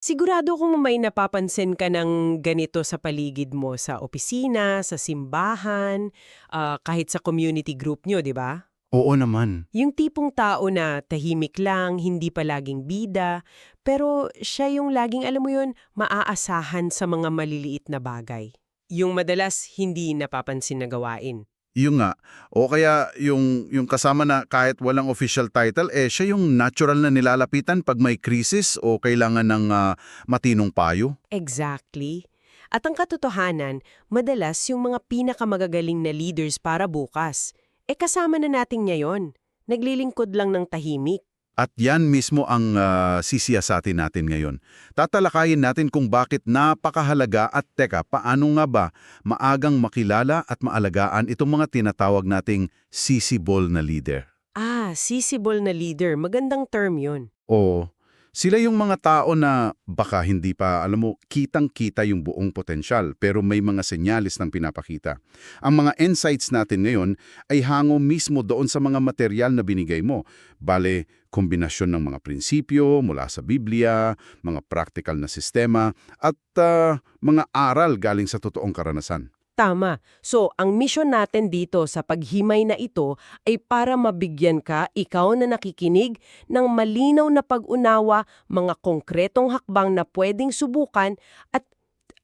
Sigurado kung may napapansin ka ng ganito sa paligid mo sa opisina, sa simbahan, ah, kahit sa community group nyo, di ba? Oo naman. Yung tipong tao na tahimik lang, hindi pa laging bida, pero siya yung laging, alam mo yun, maaasahan sa mga maliliit na bagay. Yung madalas hindi napapansin na gawain. Yung nga. O kaya yung, yung kasama na kahit walang official title, eh siya yung natural na nilalapitan pag may krisis o kailangan ng ah, matinong payo. Exactly. At ang katotohanan, madalas yung mga pinakamagagaling na leaders para bukas, eh kasama na natin ngayon. Naglilingkod lang ng tahimik. At yan mismo ang ah, sisiyasatin natin ngayon. Tatalakayin natin kung bakit napakahalaga at teka, paano nga ba maagang makilala at maalagaan itong mga tinatawag nating sisibol na leader. Ah, sisibol na leader. Magandang term yun. O sila yung mga tao na baka hindi pa, alam mo, kitang-kita yung buong potensyal pero may mga senyalis ng pinapakita. Ang mga insights natin ngayon ay hango mismo doon sa mga material na binigay mo. Bale, kombinasyon ng mga prinsipyo mula sa Biblia, mga practical na sistema, at ah, mga aral galing sa totoong karanasan. Tama. So, ang mission natin dito sa paghimay na ito ay para mabigyan ka, ikaw na nakikinig, ng malinaw na pag-unawa, mga konkretong hakbang na pwedeng subukan at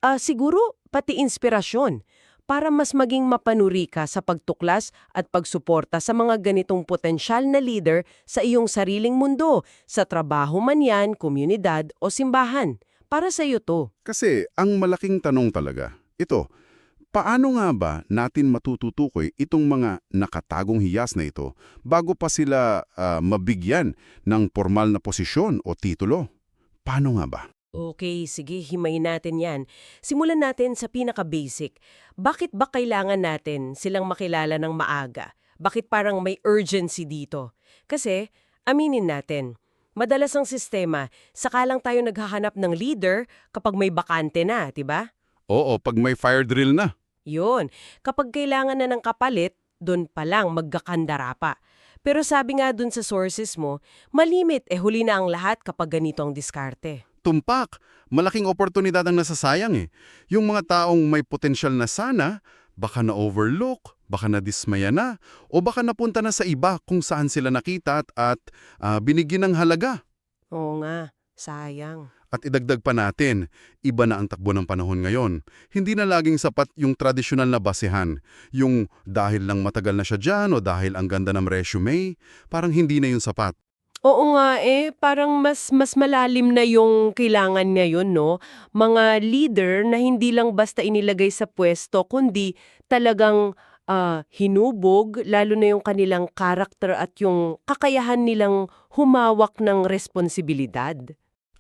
ah, siguro pati inspirasyon para mas maging mapanuri ka sa pagtuklas at pagsuporta sa mga ganitong potensyal na leader sa iyong sariling mundo, sa trabaho man yan, komunidad o simbahan. Para sa iyo to. Kasi ang malaking tanong talaga, ito, paano nga ba natin matututukoy itong mga nakatagong hiyas na ito bago pa sila ah, mabigyan ng formal na posisyon o titulo? Paano nga ba? Okay, sige, himayin natin yan. Simulan natin sa pinaka-basic. Bakit ba kailangan natin silang makilala ng maaga? Bakit parang may urgency dito? Kasi, aminin natin, madalas ang sistema, saka lang tayo naghahanap ng leader kapag may bakante na, 'di ba? Oo, pag may fire drill na. Yun, kapag kailangan na ng kapalit, doon pa lang magkakandara pa. Pero sabi nga dun sa sources mo, malimit eh huli na ang lahat kapag ganito ang diskarte. Tumpak, malaking oportunidad ang nasasayang eh. Yung mga taong may potensyal na sana, baka na-overlook, baka na-dismaya na, o baka napunta na sa iba kung saan sila nakita at, at ah, binigyan ng halaga. Oo nga, sayang. At idagdag pa natin, iba na ang takbo ng panahon ngayon. Hindi na laging sapat yung tradisyonal na basehan. Yung dahil lang matagal na siya dyan o dahil ang ganda ng resume, parang hindi na yun sapat. Oo nga eh, parang mas mas malalim na yung kailangan ngayon, no? Mga leader na hindi lang basta inilagay sa pwesto, kundi talagang ah, hinubog, lalo na yung kanilang karakter at yung kakayahan nilang humawak ng responsibilidad.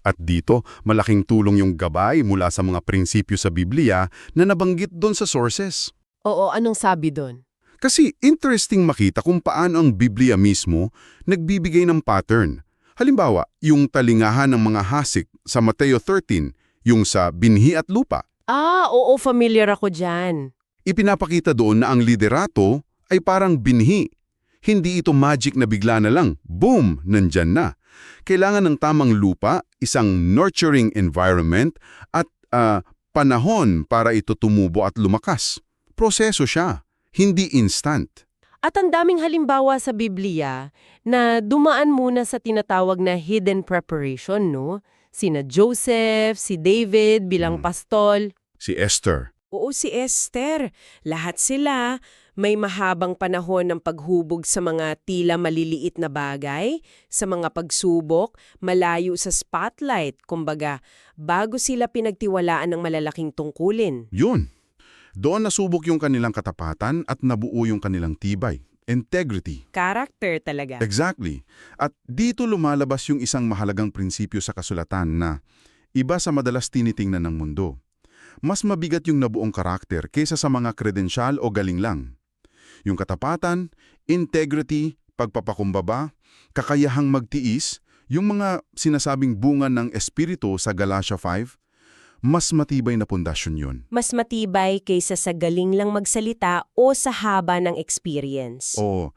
At dito, malaking tulong yung gabay mula sa mga prinsipyo sa Biblia na nabanggit doon sa sources. Oo, anong sabi doon? Kasi interesting makita kung paano ang Biblia mismo nagbibigay ng pattern. Halimbawa, yung talingahan ng mga hasik sa Mateo 13, yung sa binhi at lupa. Ah, oo, familiar ako dyan. Ipinapakita doon na ang liderato ay parang binhi. Hindi ito magic na bigla na lang, boom, nandyan na. Kailangan ng tamang lupa, isang nurturing environment, at ah, panahon para ito tumubo at lumakas. Proseso siya, hindi instant. At ang daming halimbawa sa Biblia na dumaan muna sa tinatawag na hidden preparation, no? Sina Joseph, si David bilang Hmm. pastol. Si Esther, Oo, si Esther. Lahat sila may mahabang panahon ng paghubog sa mga tila maliliit na bagay, sa mga pagsubok, malayo sa spotlight, kumbaga, bago sila pinagtiwalaan ng malalaking tungkulin. Yun. Doon nasubok yung kanilang katapatan at nabuo yung kanilang tibay. Integrity. Character talaga. Exactly. At dito lumalabas yung isang mahalagang prinsipyo sa kasulatan na iba sa madalas tinitingnan ng mundo. Mas mabigat yung nabuong karakter kaysa sa mga kredensyal o galing lang. Yung katapatan, integrity, pagpapakumbaba, kakayahang magtiis, yung mga sinasabing bunga ng espiritu sa Galatia 5, mas matibay na pundasyon yun. Mas matibay kaysa sa galing lang magsalita o sa haba ng experience. Oo.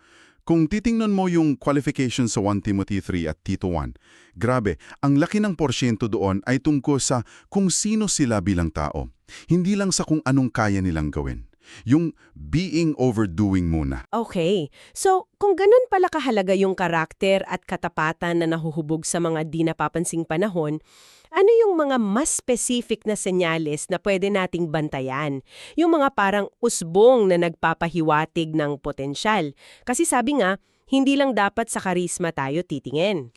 Kung titingnan mo yung qualification sa 1 Timothy 3 at Tito 1, grabe, ang laki ng porsyento doon ay tungkol sa kung sino sila bilang tao. Hindi lang sa kung anong kaya nilang gawin. Yung being overdoing muna. Okay. So, kung ganun pala kahalaga yung karakter at katapatan na nahuhubog sa mga di napapansing panahon, ano yung mga mas specific na senyales na pwede nating bantayan? Yung mga parang usbong na nagpapahiwatig ng potensyal. Kasi sabi nga, hindi lang dapat sa karisma tayo titingin.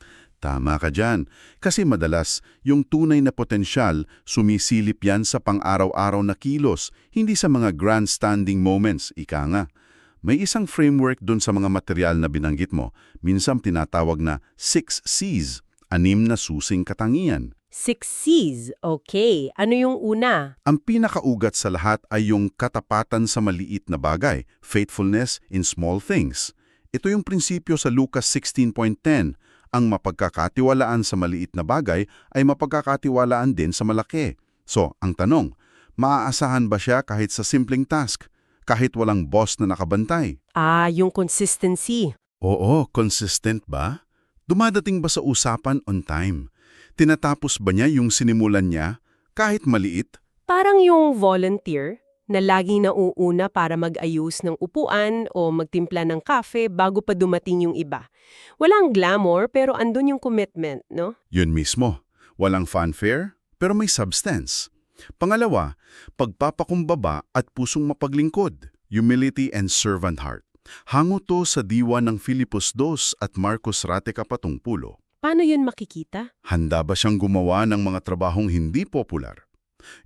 Tama ka dyan. Kasi madalas, yung tunay na potensyal, sumisilip yan sa pang-araw-araw na kilos, hindi sa mga grandstanding moments, ika nga. May isang framework dun sa mga material na binanggit mo, minsan tinatawag na 6 C's, anim na susing katangian. Six C's. Okay. Ano yung una? Ang pinakaugat sa lahat ay yung katapatan sa maliit na bagay, faithfulness in small things. Ito yung prinsipyo sa Lucas 16.10, ang mapagkakatiwalaan sa maliit na bagay ay mapagkakatiwalaan din sa malaki. So, ang tanong, maaasahan ba siya kahit sa simpleng task, kahit walang boss na nakabantay? Ah, yung consistency. Oo, consistent ba? Dumadating ba sa usapan on time? Tinatapos ba niya yung sinimulan niya, kahit maliit? Parang yung volunteer na laging nauuna para mag-ayos ng upuan o magtimpla ng kafe bago pa dumating yung iba. Walang glamour pero andun yung commitment, no? Yun mismo. Walang fanfare, pero may substance. Pangalawa, pagpapakumbaba at pusong mapaglingkod, humility and servant heart. Hango to sa diwa ng Filipos II at Marcos Rate Kapatungpulo. Paano yun makikita? Handa ba siyang gumawa ng mga trabahong hindi popular?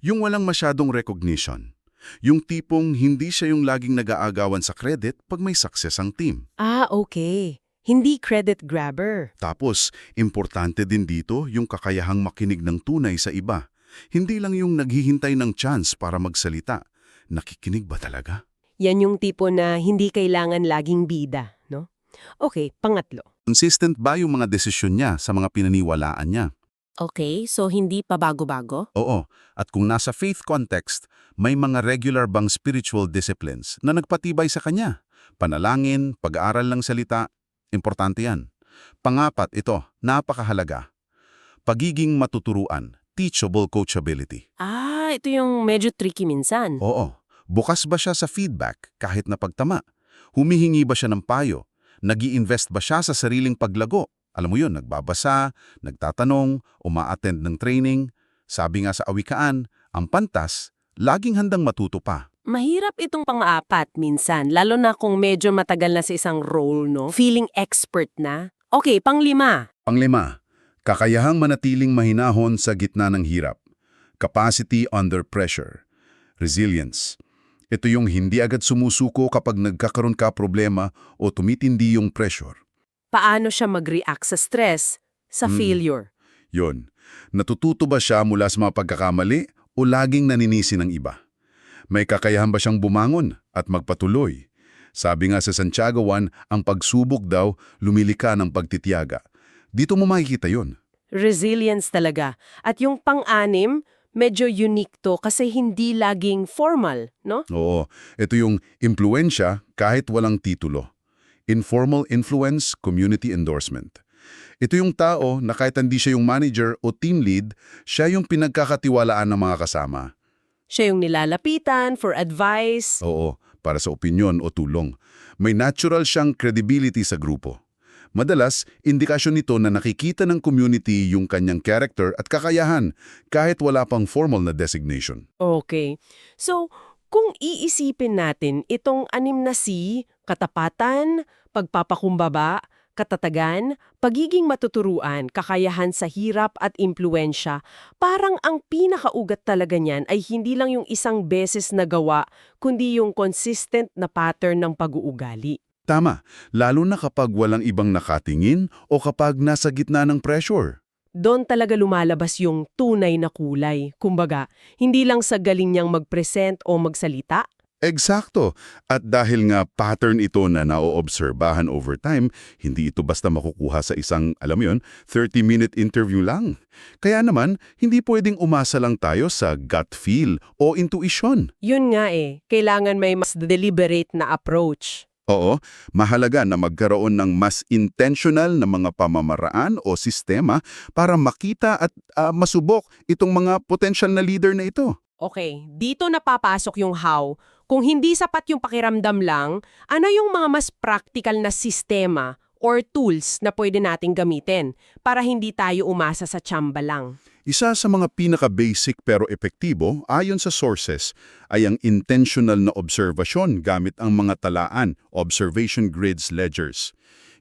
Yung walang masyadong recognition. Yung tipong hindi siya yung laging nag-aagawan sa credit pag may success ang team. Ah, okay. Hindi credit grabber. Tapos, importante din dito yung kakayahang makinig ng tunay sa iba. Hindi lang yung naghihintay ng chance para magsalita. Nakikinig ba talaga? Yan yung tipo na hindi kailangan laging bida, no? Okay, pangatlo. Consistent ba yung mga desisyon niya sa mga pinaniwalaan niya? Okay, so hindi pa bago-bago? Oo, at kung nasa faith context, may mga regular bang spiritual disciplines na nagpatibay sa kanya. Panalangin, pag-aaral ng salita, importante yan. Pangapat, ito, napakahalaga. Pagiging matuturuan, teachable coachability. Ah, ito yung medyo tricky minsan. Oo, bukas ba siya sa feedback kahit na pagtama? Humihingi ba siya ng payo? nag invest ba siya sa sariling paglago? Alam mo yun, nagbabasa, nagtatanong, uma-attend ng training. Sabi nga sa awikaan, ang pantas, laging handang matuto pa. Mahirap itong pang-apat minsan, lalo na kung medyo matagal na sa isang role, no? Feeling expert na. Okay, pang-lima. Panglima, kakayahang manatiling mahinahon sa gitna ng hirap. Capacity under pressure. Resilience. Ito yung hindi agad sumusuko kapag nagkakaroon ka problema o tumitindi yung pressure. Paano siya mag-react sa stress, sa Hmm. failure? Yon, natututo ba siya mula sa mga pagkakamali o laging naninisi ng iba? May kakayahan ba siyang bumangon at magpatuloy? Sabi nga sa Santiago 1, ang pagsubok daw lumilika ng pagtitiyaga. Dito mo makikita yon. Resilience talaga. At yung pang-anim, medyo unique to kasi hindi laging formal, no? Oo, ito yung impluensya kahit walang titulo. Informal influence, community endorsement. Ito yung tao na kahit hindi siya yung manager o team lead, siya yung pinagkakatiwalaan ng mga kasama. Siya yung nilalapitan for advice. Oo, para sa opinyon o tulong. May natural siyang credibility sa grupo. Madalas, indikasyon nito na nakikita ng community yung kanyang character at kakayahan kahit wala pang formal na designation. Okay. So, kung iisipin natin itong anim na C, katapatan, pagpapakumbaba, katatagan, pagiging matuturuan, kakayahan sa hirap at impluensya, parang ang pinakaugat talaga niyan ay hindi lang yung isang beses na gawa, kundi yung consistent na pattern ng pag-uugali. Tama, lalo na kapag walang ibang nakatingin o kapag nasa gitna ng pressure. Doon talaga lumalabas yung tunay na kulay. Kumbaga, hindi lang sa galing niyang mag-present o magsalita, Eksakto. At dahil nga pattern ito na naoobserbahan over time, hindi ito basta makukuha sa isang, alam yun, 30-minute interview lang. Kaya naman, hindi pwedeng umasa lang tayo sa gut feel o intuition. Yun nga eh, kailangan may mas deliberate na approach. Oo, mahalaga na magkaroon ng mas intentional na mga pamamaraan o sistema para makita at ah, masubok itong mga potential na leader na ito. Okay, dito napapasok yung how. Kung hindi sapat yung pakiramdam lang, ano yung mga mas practical na sistema or tools na pwede nating gamitin para hindi tayo umasa sa tsamba lang? Isa sa mga pinaka-basic pero epektibo ayon sa sources ay ang intentional na observasyon gamit ang mga talaan, observation grids ledgers.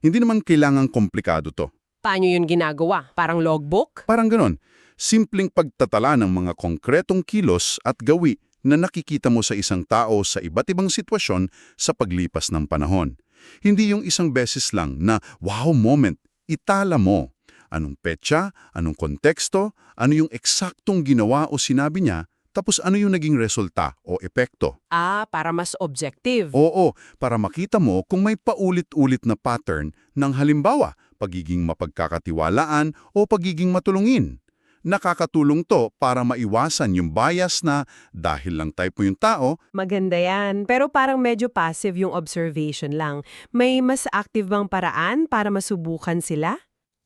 Hindi naman kailangang komplikado to. Paano yun ginagawa? Parang logbook? Parang ganon, simpleng pagtatala ng mga konkretong kilos at gawi na nakikita mo sa isang tao sa iba't ibang sitwasyon sa paglipas ng panahon. Hindi yung isang beses lang na wow moment, itala mo. Anong petsa, anong konteksto, ano yung eksaktong ginawa o sinabi niya, tapos ano yung naging resulta o epekto. Ah, para mas objective. Oo, para makita mo kung may paulit-ulit na pattern ng halimbawa, pagiging mapagkakatiwalaan o pagiging matulungin. Nakakatulong to para maiwasan yung bias na dahil lang type mo yung tao, Maganda yan. Pero parang medyo passive yung observation lang. May mas active bang paraan para masubukan sila?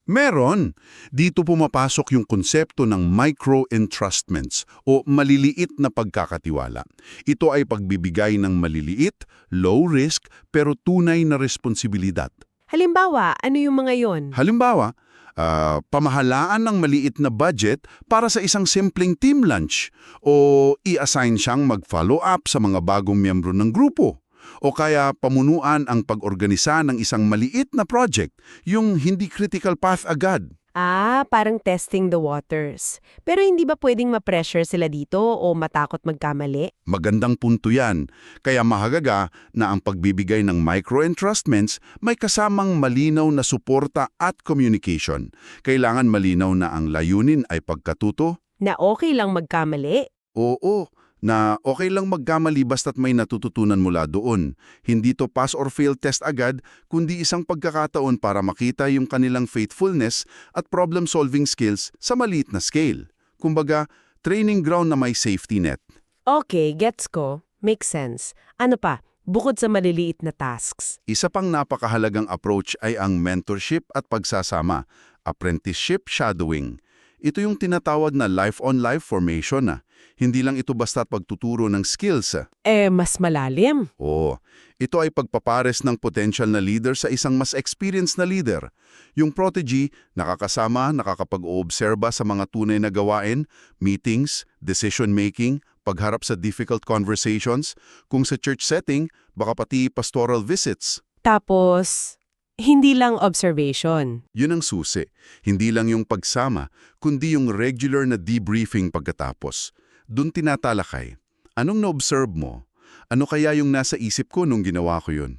Meron. Dito pumapasok yung konsepto ng micro-entrustments o maliliit na pagkakatiwala. Ito ay pagbibigay ng maliliit, low risk, pero tunay na responsibilidad. Halimbawa, ano yung mga yon? Halimbawa, ah, pamahalaan ng maliit na budget para sa isang simpleng team lunch o i-assign siyang mag-follow up sa mga bagong miyembro ng grupo. O kaya pamunuan ang pag-organisa ng isang maliit na project, yung hindi critical path agad. Ah, parang testing the waters. Pero hindi ba pwedeng ma-pressure sila dito o matakot magkamali? Magandang punto yan. Kaya mahagaga na ang pagbibigay ng micro-entrustments may kasamang malinaw na suporta at communication. Kailangan malinaw na ang layunin ay pagkatuto, Na okay lang magkamali? Oo, na okay lang magkamali basta't may natututunan mula doon. Hindi to pass or fail test agad, kundi isang pagkakataon para makita yung kanilang faithfulness at problem-solving skills sa maliit na scale. Kumbaga, training ground na may safety net. Okay, gets ko. Makes sense. Ano pa? Bukod sa maliliit na tasks. Isa pang napakahalagang approach ay ang mentorship at pagsasama, apprenticeship shadowing. Ito yung tinatawag na life-on-life formation na. Hindi lang ito basta't pagtuturo ng skills. ah. Eh, mas malalim. Oo, ito ay pagpapares ng potential na leader sa isang mas experienced na leader. Yung protege, nakakasama, nakakapag-oobserba sa mga tunay na gawain, meetings, decision-making, pagharap sa difficult conversations, kung sa church setting, baka pati pastoral visits. Tapos, hindi lang observation. Yun ang susi. Hindi lang yung pagsama, kundi yung regular na debriefing pagkatapos. Doon tinatalakay. Anong na-observe mo? Ano kaya yung nasa isip ko nung ginawa ko yun?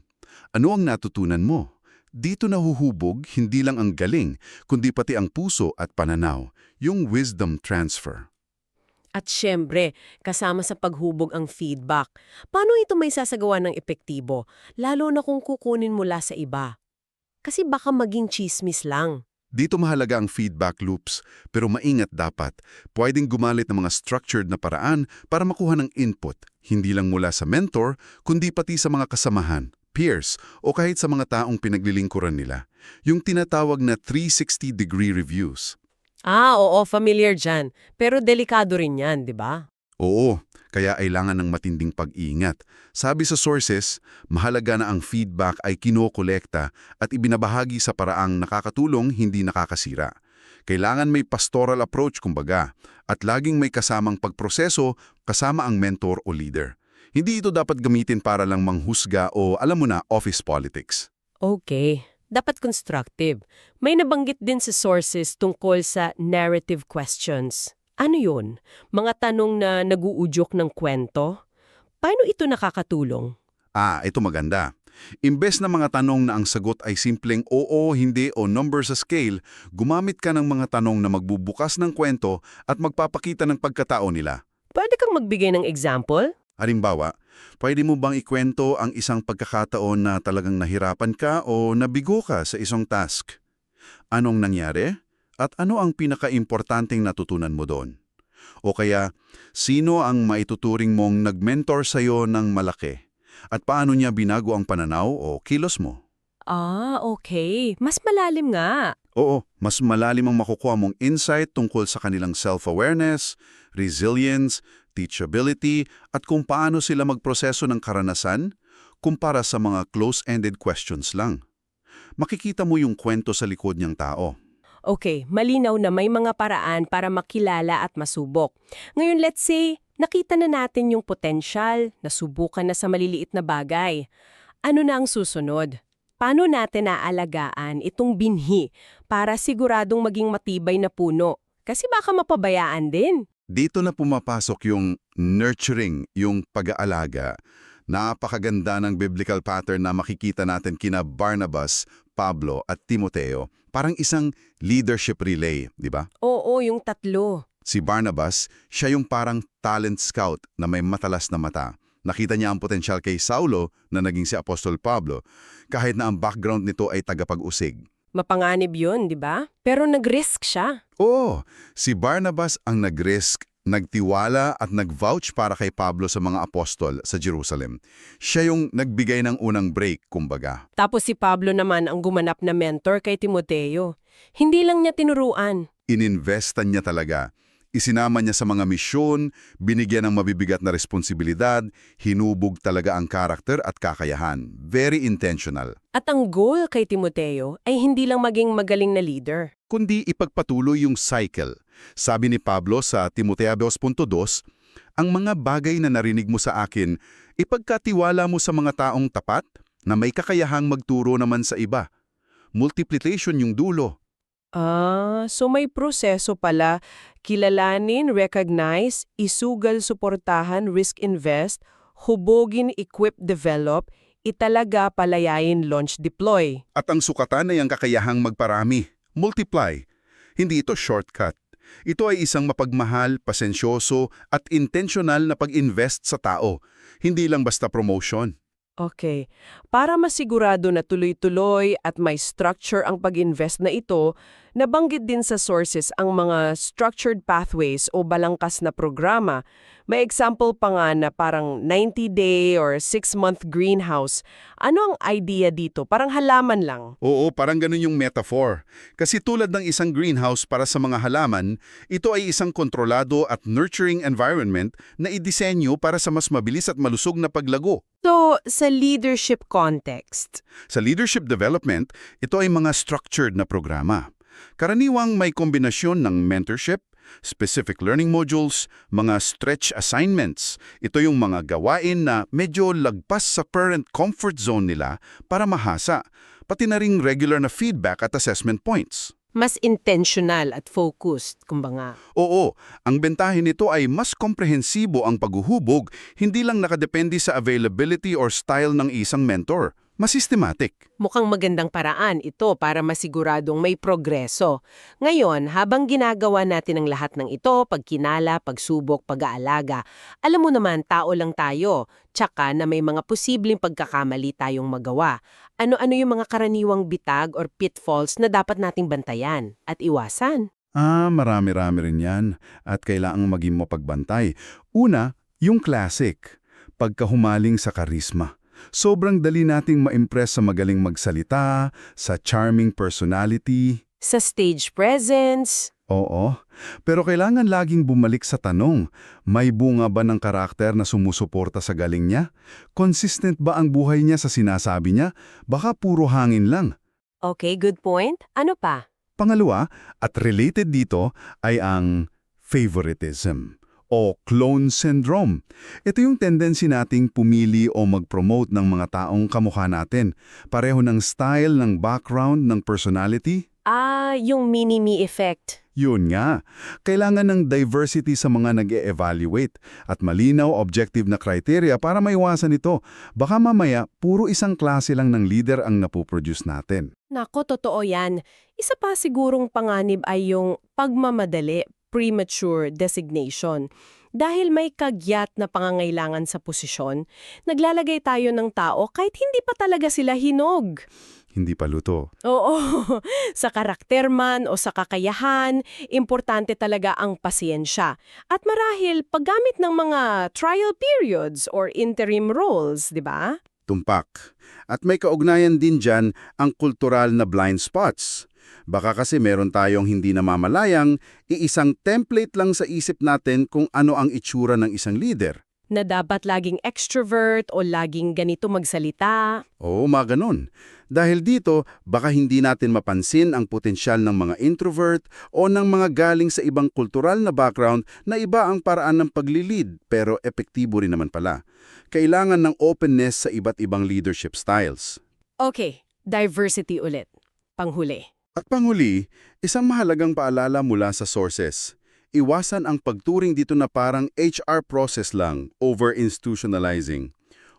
Ano ang natutunan mo? Dito nahuhubog hindi lang ang galing, kundi pati ang puso at pananaw, yung wisdom transfer. At syempre, kasama sa paghubog ang feedback. Paano ito may sasagawa ng epektibo? Lalo na kung kukunin mula sa iba. Kasi baka maging chismis lang. Dito mahalaga ang feedback loops, pero maingat dapat. Pwedeng gumalit ng mga structured na paraan para makuha ng input, hindi lang mula sa mentor, kundi pati sa mga kasamahan, peers, o kahit sa mga taong pinaglilingkuran nila. Yung tinatawag na 360-degree reviews. Ah, oo, familiar dyan. Pero delikado rin yan, di ba? Oo, kaya kailangan ng matinding pag-iingat. Sabi sa sources, mahalaga na ang feedback ay kinokolekta at ibinabahagi sa paraang nakakatulong, hindi nakakasira. Kailangan may pastoral approach kumbaga at laging may kasamang pagproseso kasama ang mentor o leader. Hindi ito dapat gamitin para lang manghusga o alam mo na office politics. Okay. Dapat constructive. May nabanggit din sa sources tungkol sa narrative questions. Ano yun? Mga tanong na naguudyok ng kwento? Paano ito nakakatulong? Ah, ito maganda. Imbes na mga tanong na ang sagot ay simpleng oo, hindi o number sa scale, gumamit ka ng mga tanong na magbubukas ng kwento at magpapakita ng pagkatao nila. Pwede kang magbigay ng example? Halimbawa, pwede mo bang ikwento ang isang pagkakataon na talagang nahirapan ka o nabigo ka sa isang task? Anong nangyari? At ano ang pinaka-importanting natutunan mo doon? O kaya, sino ang maituturing mong nag-mentor sa'yo ng malaki? at paano niya binago ang pananaw o kilos mo. Ah, okay. Mas malalim nga. Oo, mas malalim ang makukuha mong insight tungkol sa kanilang self-awareness, resilience, teachability, at kung paano sila magproseso ng karanasan kumpara sa mga close-ended questions lang. Makikita mo yung kwento sa likod niyang tao. Okay, malinaw na may mga paraan para makilala at masubok. Ngayon, let's say, nakita na natin yung potensyal, nasubukan na sa maliliit na bagay. Ano na ang susunod? Paano natin naalagaan itong binhi para siguradong maging matibay na puno? Kasi baka mapabayaan din. Dito na pumapasok yung nurturing, yung pag-aalaga. Napakaganda ng biblical pattern na makikita natin kina Barnabas, Pablo at Timoteo. Parang isang leadership relay, di ba? Oo, yung tatlo. Si Barnabas, siya yung parang talent scout na may matalas na mata. Nakita niya ang potensyal kay Saulo na naging si Apostol Pablo, kahit na ang background nito ay tagapag-usig. Mapanganib yun, di ba? Pero nag-risk siya. Oo, si Barnabas ang nag-risk, nagtiwala at nag-vouch para kay Pablo sa mga apostol sa Jerusalem. Siya yung nagbigay ng unang break, kumbaga. Tapos si Pablo naman ang gumanap na mentor kay Timoteo. Hindi lang niya tinuruan. Ininvestan niya talaga. Isinama niya sa mga misyon, binigyan ng mabibigat na responsibilidad, hinubog talaga ang karakter at kakayahan. Very intentional. At ang goal kay Timoteo ay hindi lang maging magaling na leader. Kundi ipagpatuloy yung cycle. Sabi ni Pablo sa Timoteo 2.2, ang mga bagay na narinig mo sa akin, ipagkatiwala mo sa mga taong tapat na may kakayahang magturo naman sa iba. Multiplication yung dulo. Ah, so may proseso pala. Kilalanin, recognize, isugal, suportahan, risk invest, hubogin, equip, develop, italaga, palayain, launch, deploy. At ang sukatan ay ang kakayahang magparami, multiply. Hindi ito shortcut. Ito ay isang mapagmahal, pasensyoso at intentional na pag-invest sa tao. Hindi lang basta promotion. Okay. Para masigurado na tuloy-tuloy at may structure ang pag-invest na ito, nabanggit din sa sources ang mga structured pathways o balangkas na programa. May example pa nga na parang 90-day or 6-month greenhouse. Ano ang idea dito? Parang halaman lang. Oo, parang ganun yung metaphor. Kasi tulad ng isang greenhouse para sa mga halaman, ito ay isang kontrolado at nurturing environment na idisenyo para sa mas mabilis at malusog na paglago. So, sa leadership context, Sa leadership development, ito ay mga structured na programa. Karaniwang may kombinasyon ng mentorship, specific learning modules, mga stretch assignments. Ito yung mga gawain na medyo lagpas sa current comfort zone nila para mahasa, pati na ring regular na feedback at assessment points. mas intentional at focused, kumbaga. Oo, ang bentahin nito ay mas komprehensibo ang paghuhubog, hindi lang nakadepende sa availability or style ng isang mentor. Mas systematic. Mukhang magandang paraan ito para masiguradong may progreso. Ngayon, habang ginagawa natin ang lahat ng ito, pagkinala, pagsubok, pag-aalaga, alam mo naman, tao lang tayo, tsaka na may mga posibleng pagkakamali tayong magawa. Ano-ano yung mga karaniwang bitag or pitfalls na dapat nating bantayan at iwasan? Ah, marami-rami rin yan at kailangang maging mapagbantay. Una, yung classic, pagkahumaling sa karisma. Sobrang dali nating ma-impress sa magaling magsalita, sa charming personality. Sa stage presence, Oo, pero kailangan laging bumalik sa tanong, may bunga ba ng karakter na sumusuporta sa galing niya? Consistent ba ang buhay niya sa sinasabi niya? Baka puro hangin lang. okay, good point. Ano pa? Pangalawa, at related dito, ay ang favoritism o clone syndrome. Ito yung tendency nating pumili o mag-promote ng mga taong kamukha natin. Pareho ng style, ng background, ng personality. Ah, yung mini-me effect. Yun nga, kailangan ng diversity sa mga nag evaluate at malinaw objective na criteria para maiwasan ito. Baka mamaya, puro isang klase lang ng leader ang napoproduce natin. Nako, totoo yan. Isa pa sigurong panganib ay yung pagmamadali, premature designation. Dahil may kagyat na pangangailangan sa posisyon, naglalagay tayo ng tao kahit hindi pa talaga sila hinog. Hindi pa luto. Oo, sa karakter man o sa kakayahan, importante talaga ang pasensya. At marahil paggamit ng mga trial periods or interim roles, di ba? Tumpak. At may kaugnayan din dyan ang kultural na blind spots. Baka kasi meron tayong hindi namamalayang, iisang template lang sa isip natin kung ano ang itsura ng isang leader. Na dapat laging extrovert o laging ganito magsalita. Oo, mga ganun. Dahil dito, baka hindi natin mapansin ang potensyal ng mga introvert o ng mga galing sa ibang kultural na background na iba ang paraan ng paglilid pero epektibo rin naman pala. Kailangan ng openness sa iba't ibang leadership styles. Okay, diversity ulit. Panghuli. At panghuli, isang mahalagang paalala mula sa sources. Iwasan ang pagturing dito na parang HR process lang, over-institutionalizing.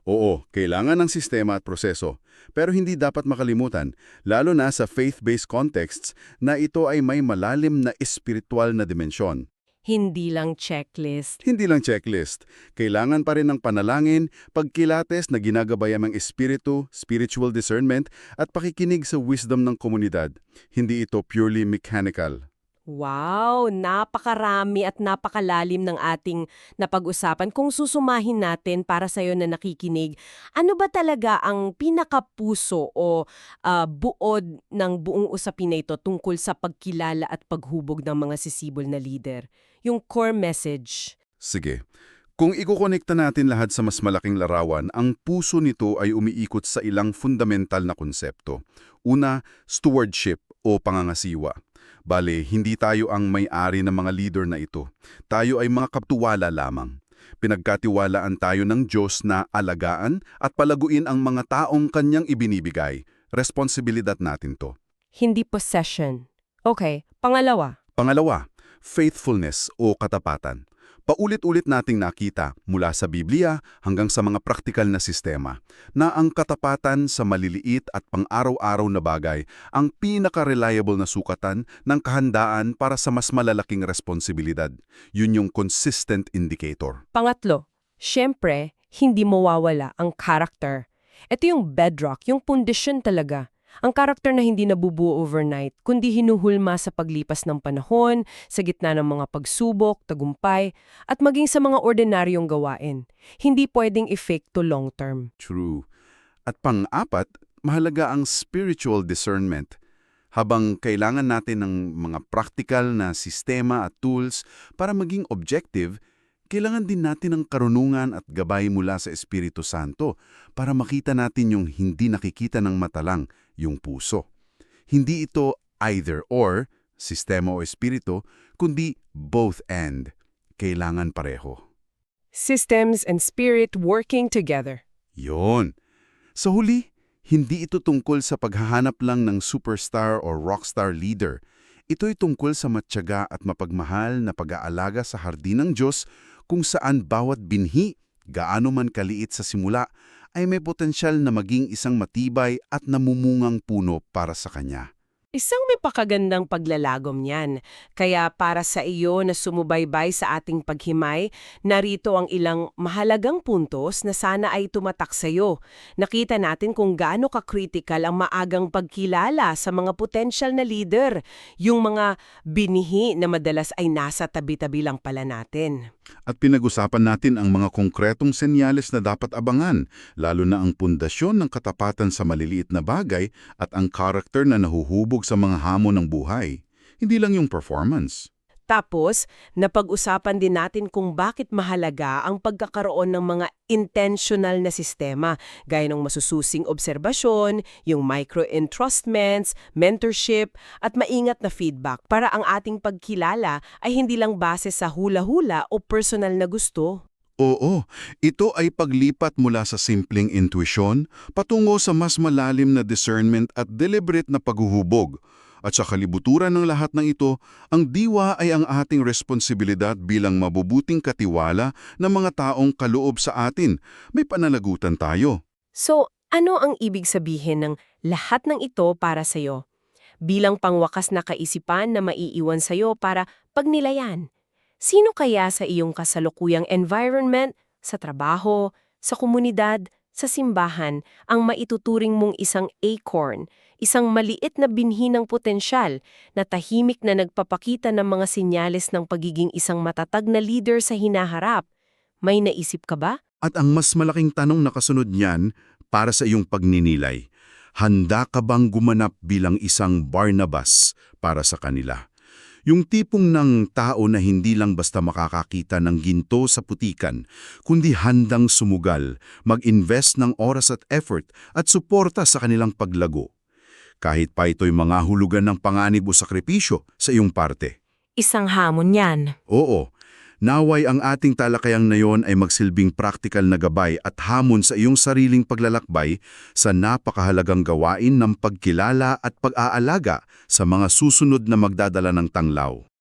Oo, kailangan ng sistema at proseso. Pero hindi dapat makalimutan, lalo na sa faith-based contexts, na ito ay may malalim na espiritual na dimensyon. Hindi lang checklist. Hindi lang checklist. Kailangan pa rin ng panalangin, pagkilates na ginagabayan ng espiritu, spiritual discernment, at pakikinig sa wisdom ng komunidad. Hindi ito purely mechanical. Wow, napakarami at napakalalim ng ating napag-usapan. Kung susumahin natin para sa iyo na nakikinig, ano ba talaga ang pinakapuso o ah, buod ng buong usapin na ito tungkol sa pagkilala at paghubog ng mga sisibol na leader? Yung core message. Sige. Kung ikukonekta natin lahat sa mas malaking larawan, ang puso nito ay umiikot sa ilang fundamental na konsepto. Una, stewardship o pangangasiwa. Bale, hindi tayo ang may-ari ng mga leader na ito. Tayo ay mga kaptuwala lamang. Pinagkatiwalaan tayo ng Diyos na alagaan at palaguin ang mga taong kanyang ibinibigay. Responsibilidad natin to. Hindi possession. Okay, pangalawa. Pangalawa, faithfulness o katapatan. Paulit-ulit nating nakita mula sa Biblia hanggang sa mga praktikal na sistema na ang katapatan sa maliliit at pang-araw-araw na bagay ang pinaka-reliable na sukatan ng kahandaan para sa mas malalaking responsibilidad. Yun yung consistent indicator. Pangatlo, syempre, hindi mawawala ang character. Ito yung bedrock, yung pundisyon talaga. Ang karakter na hindi nabubuo overnight, kundi hinuhulma sa paglipas ng panahon, sa gitna ng mga pagsubok, tagumpay, at maging sa mga ordinaryong gawain. Hindi pwedeng effect to long term. True. At pang-apat, mahalaga ang spiritual discernment. Habang kailangan natin ng mga practical na sistema at tools para maging objective, kailangan din natin ng karunungan at gabay mula sa Espiritu Santo para makita natin yung hindi nakikita ng mata lang, yung puso. Hindi ito either or, sistema o espiritu, kundi both and. Kailangan pareho. Systems and spirit working together. Yon. Sa huli, hindi ito tungkol sa paghahanap lang ng superstar o rockstar leader. Ito'y tungkol sa matyaga at mapagmahal na pag-aalaga sa hardin ng Diyos kung saan bawat binhi, gaano man kaliit sa simula, ay may potensyal na maging isang matibay at namumungang puno para sa Kanya. Isang may pakagandang paglalagom niyan. Kaya para sa iyo na sumubaybay sa ating paghimay, narito ang ilang mahalagang puntos na sana ay tumatak sa iyo. Nakita natin kung gaano ka-critical ang maagang pagkilala sa mga potensyal na leader, yung mga binihi na madalas ay nasa tabi-tabi lang pala natin. At pinag-usapan natin ang mga konkretong senyales na dapat abangan, lalo na ang pundasyon ng katapatan sa maliliit na bagay at ang karakter na nahuhubog sa mga hamon ng buhay. Hindi lang yung performance. Tapos, napag-usapan din natin kung bakit mahalaga ang pagkakaroon ng mga intentional na sistema, gaya ng masususing obserbasyon, yung micro-entrustments, mentorship, at maingat na feedback para ang ating pagkilala ay hindi lang base sa hula-hula o personal na gusto. Oo, ito ay paglipat mula sa simpleng intuition patungo sa mas malalim na discernment at deliberate na paghuhubog. At sa kalibuturan ng lahat ng ito, ang diwa ay ang ating responsibilidad bilang mabubuting katiwala ng mga taong kaloob sa atin. May panalagutan tayo. So, ano ang ibig sabihin ng lahat ng ito para sa'yo? Bilang pangwakas na kaisipan na maiiwan sa'yo para pagnilayan. Sino kaya sa iyong kasalukuyang environment, sa trabaho, sa komunidad, Sa simbahan, ang maituturing mong isang acorn, isang maliit na binhi ng potensyal na tahimik na nagpapakita ng mga sinyales ng pagiging isang matatag na leader sa hinaharap. May naisip ka ba? At ang mas malaking tanong na kasunod niyan para sa iyong pagninilay, handa ka bang gumanap bilang isang Barnabas para sa kanila? Yung tipong ng tao na hindi lang basta makakakita ng ginto sa putikan, kundi handang sumugal, mag-invest ng oras at effort at suporta sa kanilang paglago. Kahit pa ito'y mga hulugan ng panganib o sakripisyo sa iyong parte. Isang hamon yan. Oo, naway ang ating talakayang na yon ay magsilbing praktikal na gabay at hamon sa iyong sariling paglalakbay sa napakahalagang gawain ng pagkilala at pag-aalaga sa mga susunod na magdadala ng tanglaw.